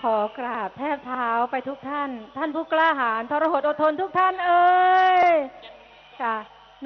ขอกราบแทบเท้าไปทุกท่าน ท่านผู้กล้าหาญทรหดอดทนทุกท่านเอ่ยค่ะ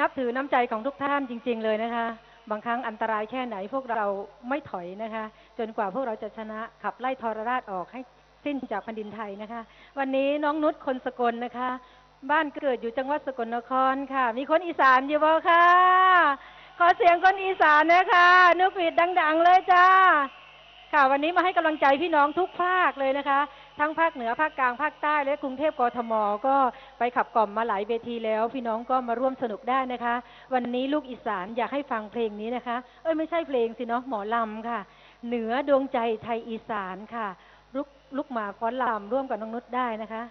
นับถือน้ำใจของทุกท่านจริง ๆ เลยนะคะ บางครั้งอันตรายแค่ไหนพวกเราไม่ถอยนะคะ จนกว่าพวกเราจะชนะขับไล่ทรราชออกให้สิ้นจากแผ่นดินไทยนะคะ วันนี้น้องนุชคนสกลนะคะ บ้านเกิดอยู่จังหวัดสกลนครค่ะ มีคนอีสานอยู่บ่ค่ะ ขอเสียงคนอีสานนะคะ นุกปีดดัง ๆ เลยจ้า ค่ะวันนี้มาให้กำลังใจพี่น้องทุกภาคเลยนะคะ ทั้งภาคเหนือภาคกลางภาคใต้และกรุงเทพกทม ก็ไปขับกล่อมมาหลายเวทีแล้ว พี่น้องก็มาร่วมสนุกได้นะคะ วันนี้ลูกอีสานอยากให้ฟังเพลงนี้นะคะ เอ้ยไม่ใช่เพลงสิเนาะหมอลำค่ะ เหนือดวงใจไทยอีสานค่ะลุกลุกมาฟ้อนลำร่วมกับน้องนุชได้นะคะ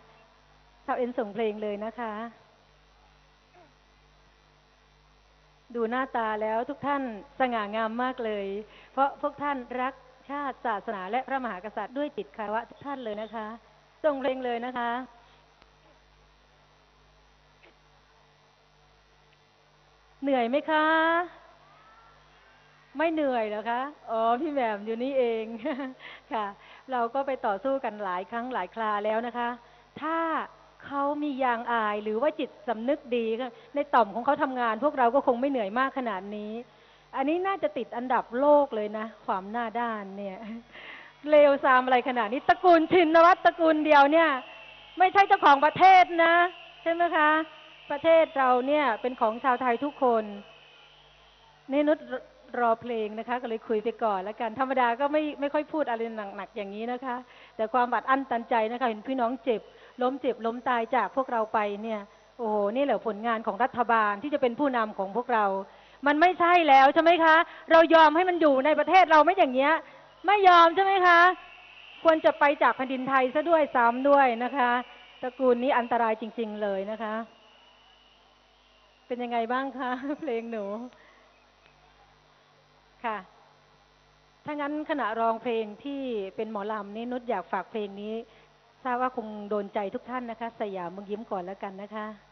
สาวเอ็นส่งเพลงเลยนะคะ ดูหน้าตาแล้วทุกท่านสง่างามมากเลย เพราะพวกท่านรัก ชาติ ศาสนาและพระมหากษัตริย์ด้วยจิตคารวะทุกท่านเลยนะคะส่งเพลงเลยนะคะเหนื่อยไหมคะ ไม่เหนื่อยเหรอคะ อ๋อ พี่แหม่มอยู่นี่เองค่ะ เราก็ไปต่อสู้กันหลายครั้งหลายคราแล้วนะคะ ถ้าเขามียางอายหรือว่าจิตสำนึกดีในต่อมของเขาทำงาน พวกเราก็คงไม่เหนื่อยมากขนาดนี้ อันนี้น่าจะติดอันดับโลกเลยนะ ความหน้าด้านเนี่ย เลวซามอะไรขนาดนี้ตระกูลชินวัตรตระกูลเดียวเนี่ย ไม่ใช่เจ้าของประเทศนะ ใช่ไหมคะ ประเทศเราเนี่ย เป็นของชาวไทยทุกคนนี่นุชรอเพลงนะคะ ก็เลยคุยไปก่อนแล้วกัน ธรรมดาก็ไม่ไม่ค่อยพูดอะไรหนักๆอย่างนี้นะคะ แต่ความบัดอั้นตันใจนะคะ เห็นพี่น้องเจ็บ ล้มเจ็บ ล้มตายจากพวกเราไปเนี่ย โอ้โหนี่แหละผลงานของรัฐบาลที่จะเป็นผู้นำของพวกเรา มันไม่ใช่แล้วใช่ไหมคะ เรายอมให้มันอยู่ในประเทศเราไม่อย่างเงี้ย ไม่ยอมใช่ไหมคะ ควรจะไปจากแผ่นดินไทยซะด้วยซ้ำด้วยนะคะตระกูลนี้อันตรายจริง ๆ เลยนะคะ เป็นยังไงบ้างคะเพลงหนู ค่ะ ถ้างั้นขณะร้องเพลงที่เป็นหมอลำนี่นุชอยากฝากเพลงนี้ ทราบว่าคงโดนใจทุกท่านนะคะ สยามมึงยิ้มก่อนแล้วกันนะคะ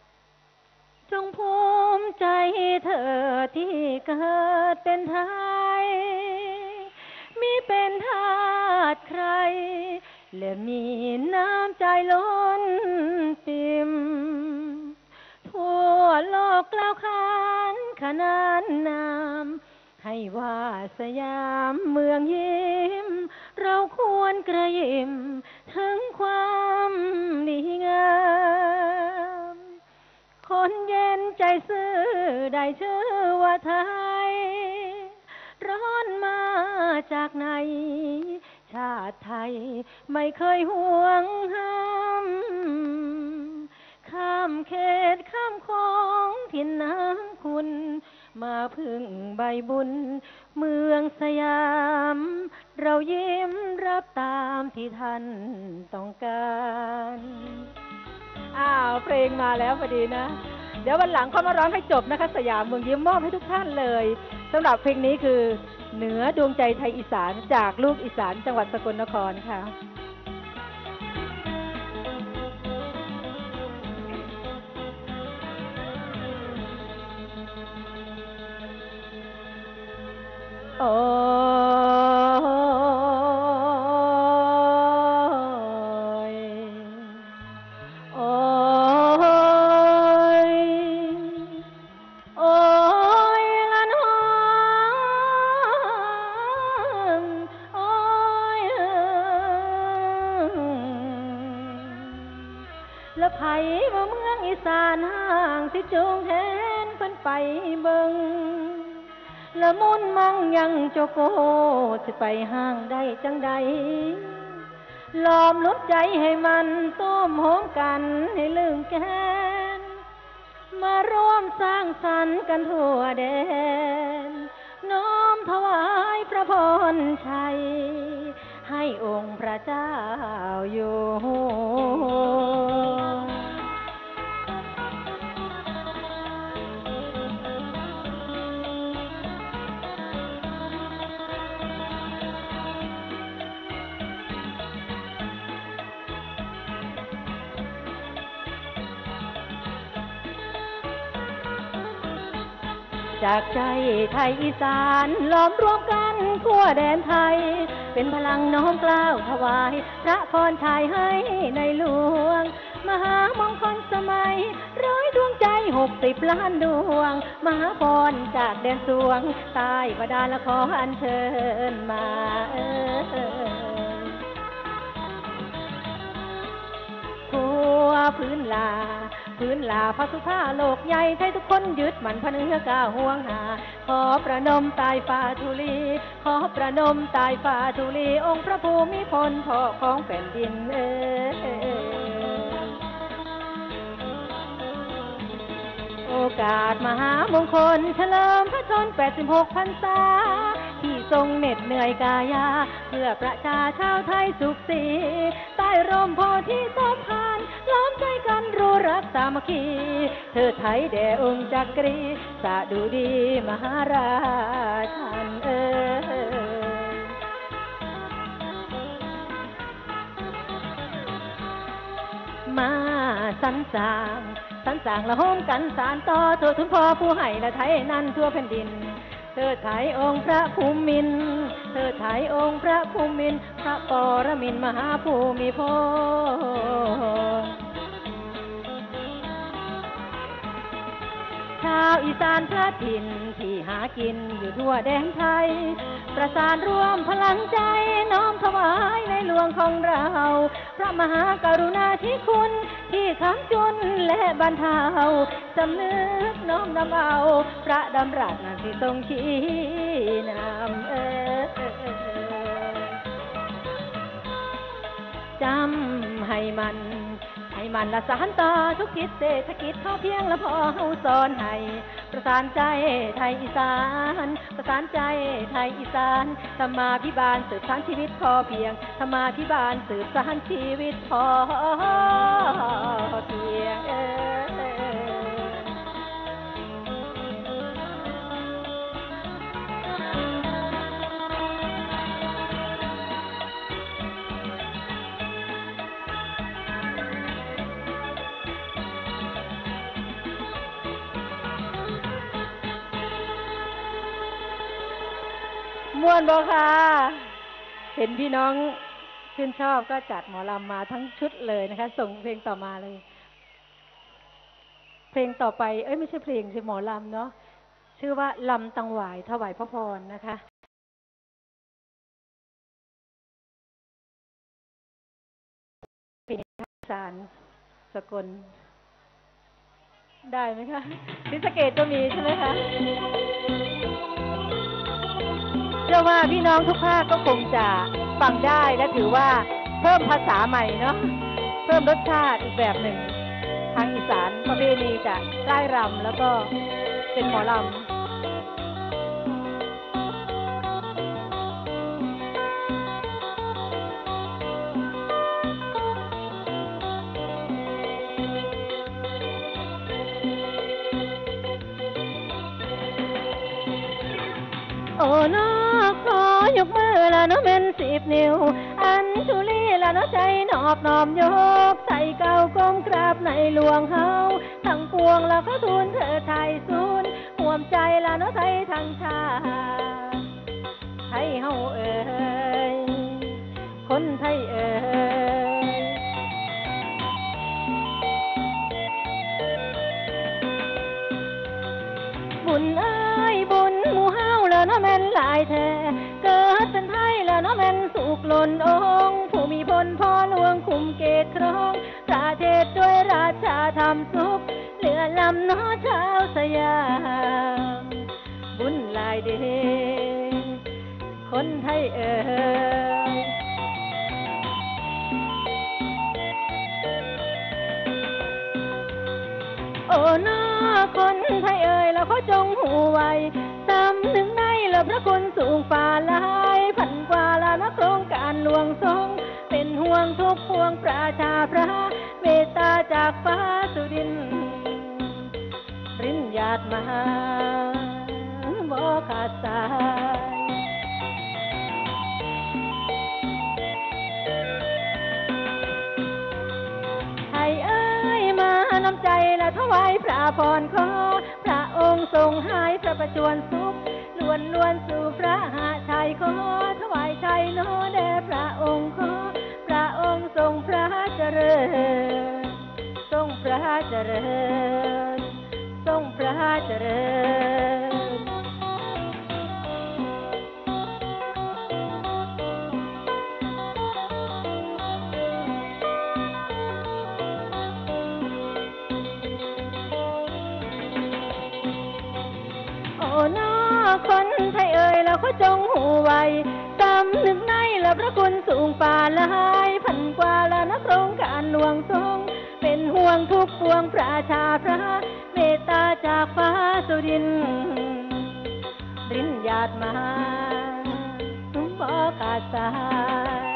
จงภูมิใจเธอที่เกิดเป็นไทย มีเป็นทาสใคร และมีน้ำใจล้นปิ่มทั่วโลกกล่าวขานขนานนาม ให้ว่าสยามเมืองยิ้ม เราควรกระยิมถึงความดีงาม คนเย็นใจซื่อได้ชื่อว่าไทย ร้อนมาจากไหน ชาติไทยไม่เคยห่วงห้ามข้ามเขตข้ามของทินน้ำคุณ มาพึ่งใบบุญ เมืองสยาม เรายิ้มรับตามที่ท่านต้องการ อ้าวเพลงมาแล้วพอดีนะ เดี๋ยววันหลังเขามาร้องให้จบนะคะ สยามเมืองยิ้มมอบให้ทุกท่านเลยสำหรับเพลงนี้คือ เหนือดวงใจไทยอีสานจากลูกอีสานจังหวัดสกลนครค่ะโอ้ จูงแทนเพิ่นไปเบิงละมุนมังยังโจโกสิไปห้างได้จังใดลอมลุกใจให้มันต้มหอมกันให้ลืมแกนมาร่วมสร้างสรรค์กันทั่วแดน น้อมถวายพระพรชัย ให้องค์พระเจ้าอยู่ จากใจไทยอีสานล้อมรวมกันทั่วแดนไทย เป็นพลังน้อมกล้าวถวาย พระพรชัยให้ในหลวง มหามงคลสมัย ร้อยดวงใจหกสิบล้านดวง มหาพรจากแดนสวงใต้บาดาลละขออัญเชิญมาเออทั่วพื้นลา พื้นลาพระสุภาโลกใหญ่ไทยทุกคนยึดมันพระเนื้อกาห่วงหา ขอประนมตายฟ้าทุลี ขอประนมตายฟ้าทุลี องค์พระภูมิพลพ่อของแผ่นดินเออโอกาสมหามงคล เฉลิมพระชน 86พรรษา ทรงเหน็ดเหนื่อยกายา เพื่อประชาชาวไทยสุขสีใต้ร่มโพธิสมภารล้อมใจกันรู้รักสามัคคี เธอไทยแด่องค์จักรีสะดุดีมหาราชันเออมาสันสางสันสางละโหมกันสารต่อเธอทุนพ่อผู้ให้ละไทยนั้นทั่วแผ่นดิน ธอไทยองค์พระภูมิน เธอไทยองค์พระภูมิน พระปรมินมหาภูมิพลชาวอีสานพระถิ่นที่หากินอยู่ทั่วแดนไทย ประสานร่วมพลังใจน้อมถวายในหลวงของเรา พระมหากรุณาธิคุณ ที่ค้ำจุนและบรรเทาสำนึกน้อมนำเอา พระดำรัสนั้นที่ทรงชี้นำเออจำให้มัน ให้มันละสานต่อทุกคิดเศรษฐกิจพอเพียงและพอเฮาสอนให้ประสานใจไทยอีสาน ประสานใจไทยอีสานธรรมาพิบาลสืบสานชีวิตพอเพียงธรรมาพิบาลสืบสานชีวิตพอเพียง ม่วนบอค่ะ เห็นพี่น้องชื่นชอบก็จัดหมอลำมาทั้งชุดเลยนะคะ ส่งเพลงต่อมาเลย เพลงต่อไป เอ้ยไม่ใช่เพลงใช่หมอลำเนาะ ชื่อว่าลำตังหวายถวายพระพรนะคะเป็นสารสกล ได้ไหมคะศรีสเกตก็มีใช่ไหมคะ ชื่อว่าพี่น้องทุกภาคก็คงจะฟังได้และถือว่าเพิ่มภาษาใหม่เนาะเพิ่มรสชาติอีกแบบหนึ่ง ทางอีสานประเพณีจะร่รำแล้วก็เป็นหมอลำโอ้น้อขอยกมือ ละเน้อเป็นสิบนิ้ว อันชุลีละเน้อใจนอบน้อมยกใส่เก้าก้มกราบในหลวงเฮาทั้งปวงละก็ทูลเธอไทยสูนห่วมใจละเน้อไทยทั้งชาไทยเฮาเอ่ยคนไทยเอ่ยบุญเอ้ยบุญหมู่เฮาแล้วเนาะแม่นหลายแท้เกิดเป็น ไทยแล้วเนาะม่นสุกหล่นองค์ผู้มีพลพ่อหลวงคุมเกตครองประเทศด้วยราชาธรรมสุขเหลือลำนาะชาวสยาม บุญหลายเดชคนไทยเอ่ยโอ้น้าคนไทยเอ่ยแล้วเขาจงหูไว้ตำนึงในแล้วพระคุณสูงฝ่าลาย กว่าลานะโครงการหลวงทรงเป็นห่วงทุกพวงประชาพระเมตตาจากฟ้าสุดินรินญาติมาบ่ขาดสายไทยเอ้ยมาน้ำใจและถวายพระพรขอพระองค์ทรงให้พระประชวรสุข วนนวลสู่พระหาชัยขอถวายชัยโนแด่พระองค์ขอพระองค์ทรงพระเจริญ ทรงพระเจริญ ทรงพระเจริญ คนไทยเอ่ยแล้วก็จงหูไว้ตำนึกในและพระคุณสูงป่าละหายพันกว่าและนักโรงการหลวงทรงเป็นห่วงทุกปวงประชาพระเมตตาจากฟ้าสุดินรินญาติมาบอกาสาย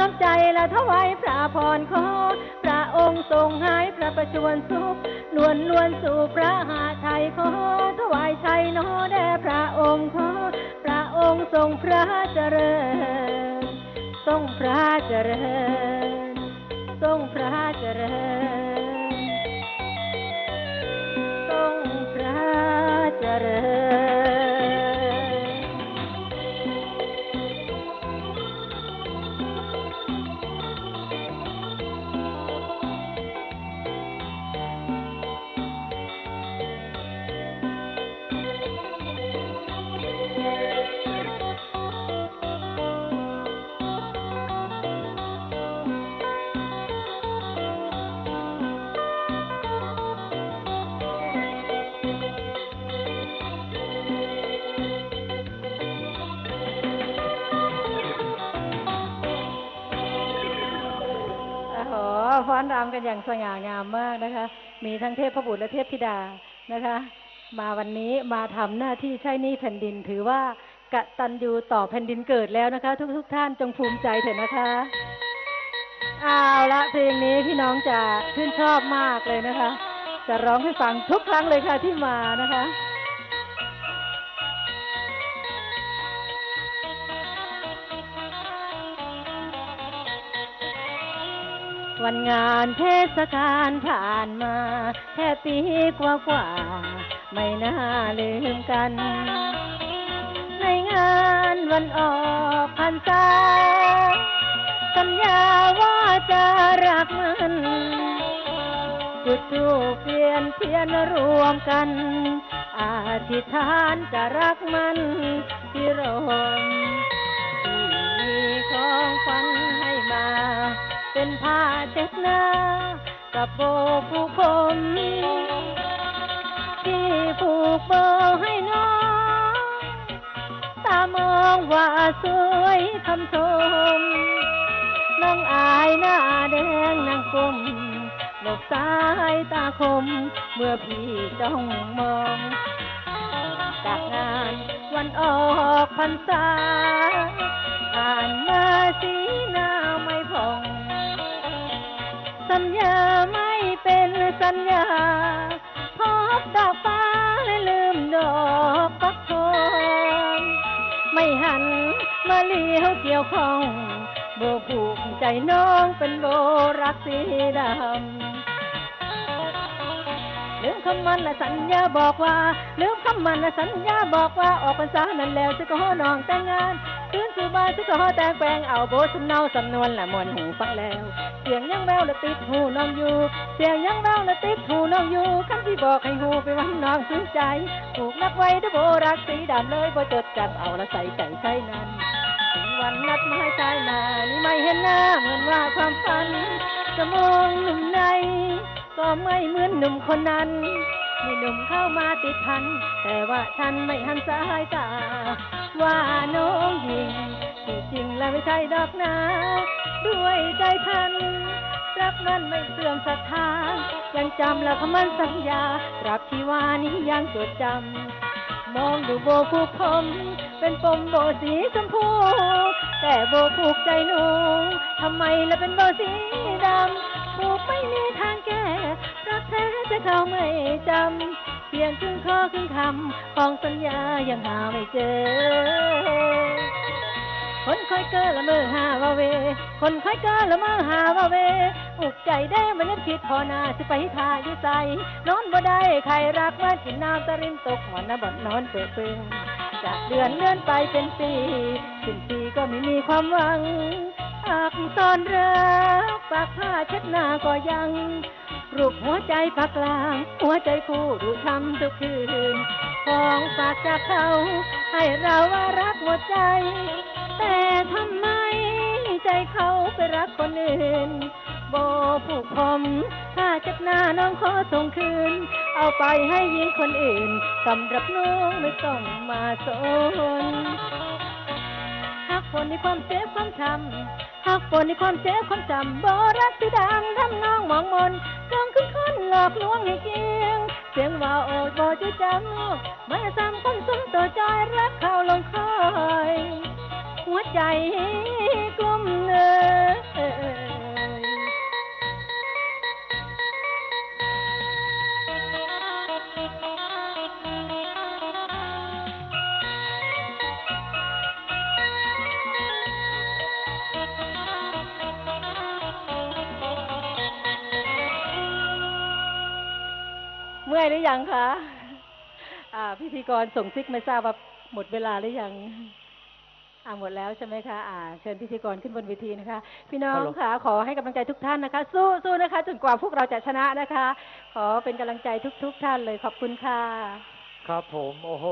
น้ำใจและถวายพระพรขอ พระองค์ทรงหายพระประชวรสุขนวลนวลสู่พระหาไทยขอ ถวายชัยนอแด่พระองค์ขอ พระองค์ทรงพระเจริญ ทรงพระเจริญ ทรงพระเจริญ โหฟ้อนรำกันอย่างสง่างามมากนะคะ มีทั้งเทพพบุตรและเทพธิดานะคะ มาวันนี้มาทำหน้าที่ใช้นี้แผ่นดิน ถือว่ากะตัญญูต่อแผ่นดินเกิดแล้วนะคะ ทุกๆทท่านจงภูมิใจเถอะนะคะเอาละเพลงนี้พี่น้องจะชื่นชอบมากเลยนะคะ จะร้องให้ฟังทุกครั้งเลยค่ะที่มานะคะ วันงานเทศกาลผ่านมา แค่ปีกว่ากว่าไม่น่าลืมกัน ในงานวันออกพรรษาสัญญาว่าจะรักมันจุดทูเปลี่ยนเทียนรวมกันอธิษฐานจะรักมันพิรมที่มีของฝัน เป็นผ้าเช็ดหน้ากับโบผู้คมที่ผูกโบให้น้องตามองว่าสวยคำชมน้องอายหน้าแดงนางกลมหลบสายตาคม เมื่อพี่จ้องมองจากงานวันออกพรรษาผ่านมาสีหน้า ญาไม่เป็นสัญญาพบดอกฟ้าและลืมดอกฟักทองไม่หันมาเลี้ยวเกี่ยวข้องโบผูกใจน้องเป็นโบรักสีดำลืมคำมันและสัญญาบอกว่าลืมคำมันและสัญญาบอกว่าออกพรรษานั้นแล้วจะขอน้องแต่งงาน คืนสู่บ้านจะขอแต่งแปลงเอาโบสำเนาสำนวนละมวนหูฟังแล้ว เสียงยังแววละติดหูน้องอยู่ เสียงยังแววละติดหูน้องอยู่คำที่บอกให้หูไปวันน้องซึ้งใจผูกนักไว้ด้วยโบรักสีดำเลยบ่จดจำเอาละใส่ใจใช่นั้นถึงวันนัดหมายชายมานี่ไม่เห็นหน้าเหมือนว่าความฝันจะมองหนุ่มใน ก็ไม่เหมือนหนุ่มคนนั้น มีหนุ่มเข้ามาติดพัน แต่ว่าฉันไม่หันสายตา ว่าน้องหญิงที่จริงแล้วไม่ใช่ดอกนาด้วยใจพัน รักมันไม่เสื่อมศรัทธา ยังจำและคำมันสัญญาตราบที่ว่านี้ยังจดจำ มองดูโบผูกผม เป็นปมโบสีชมพู แต่โบผูกใจหนูทำไมละเป็นโบสีดำผูกไม่มีทาง แท้จะเขาไม่จำเพียงครึ่งข้อครึ่งคำของสัญญายังหาไม่เจอ คนคอยเกอละเมอหาวาเว คนคอยเกอละเมอหาวาเว อุกใจได้มันยังคิดพอนาสิไปทาอยู่ใสนอนบ่ได้ใครรักมากินน้ำตะรินตกหอนนะบ่นอนเปื่อเปื่อนจากเดือนเลื่อนไปเป็นปีสิ้นปีก็ไม่มีความหวังอักตอนรักปากผ้าเช็ดหน้าก็ยัง รูปหัวใจปากกลาง หัวใจคู่ดูทำทุกคืนของฝากจากเขา ให้เราว่ารักหมดใจ แต่ทำไมใจเขาไปรักคนอื่นโบผูกผมถ้าจักหน้าน้องขอส่งคืน เอาไปให้หญิงคนอื่นสำหรับน้องไม่ต้องมาสน ฝนในความเจ็บความช้ำหักฝนในความเจ็บความจำบ่รักสีดังทำน้องหมองมนจงขึ้นคนหลอกลวงให้เกียง เสียงว่าโอดบ่จะจำมาซ้ำคนสมตัวจอยรักเขาลงคอย หัวใจกลุ้มเนย มื่อยหรือยังคะอ่า พิธีกรส่งซิกไม่ทราบว่าหมดเวลาหรือยังอ่าหมดแล้วใช่ไหมคะอ่าเชิญพิธีกรขึ้นบนเวทีนะคะ พี่น้องฮัลโหลค่ะ ขอให้กำลังใจทุกท่านนะคะ สู้สู้นะคะจนกว่าพวกเราจะชนะนะคะ ขอเป็นกำลังใจทุก ๆ ท่านเลยขอบคุณค่ะ ครับผม โอ้โห